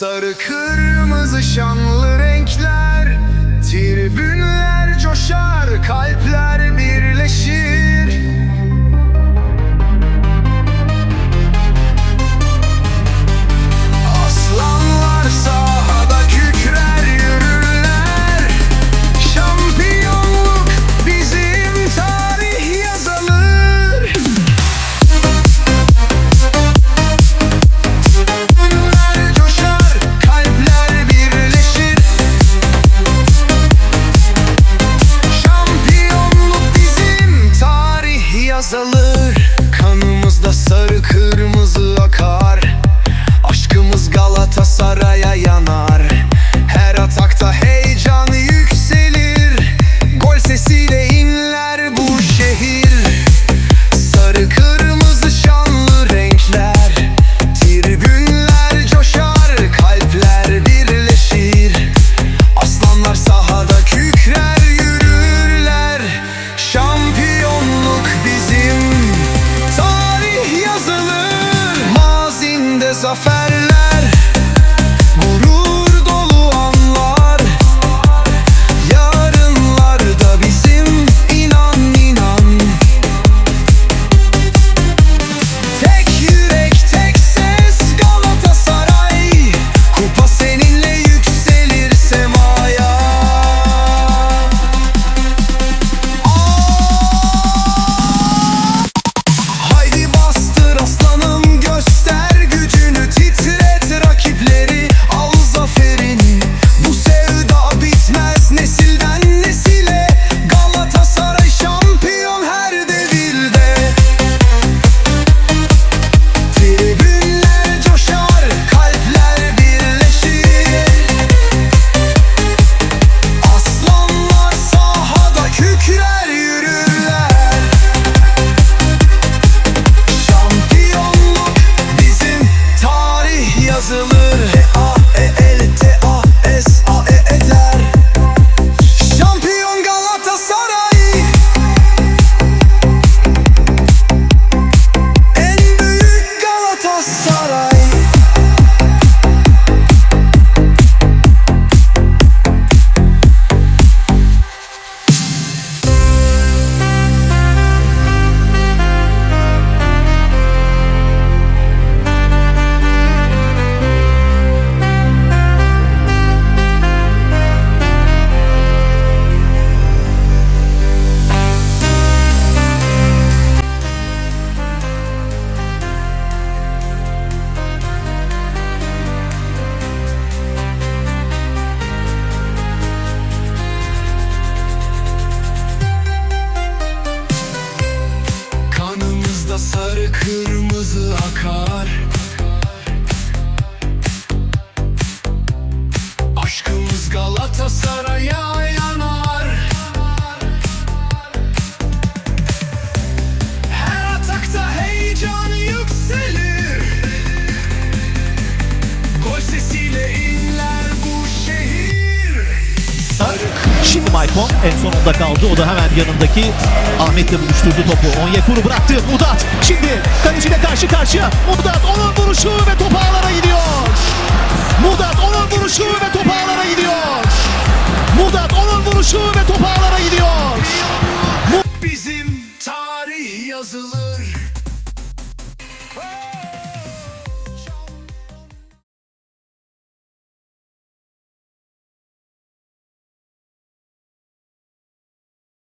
Sarı kırmızı şanlı off at Maicon. En sonunda kaldı. O da hemen yanındaki Ahmet'le buluşturdu topu. Onyekuru bıraktı. Mudat. Şimdi kaleciyle karşı karşıya. Mudat onun vuruşu.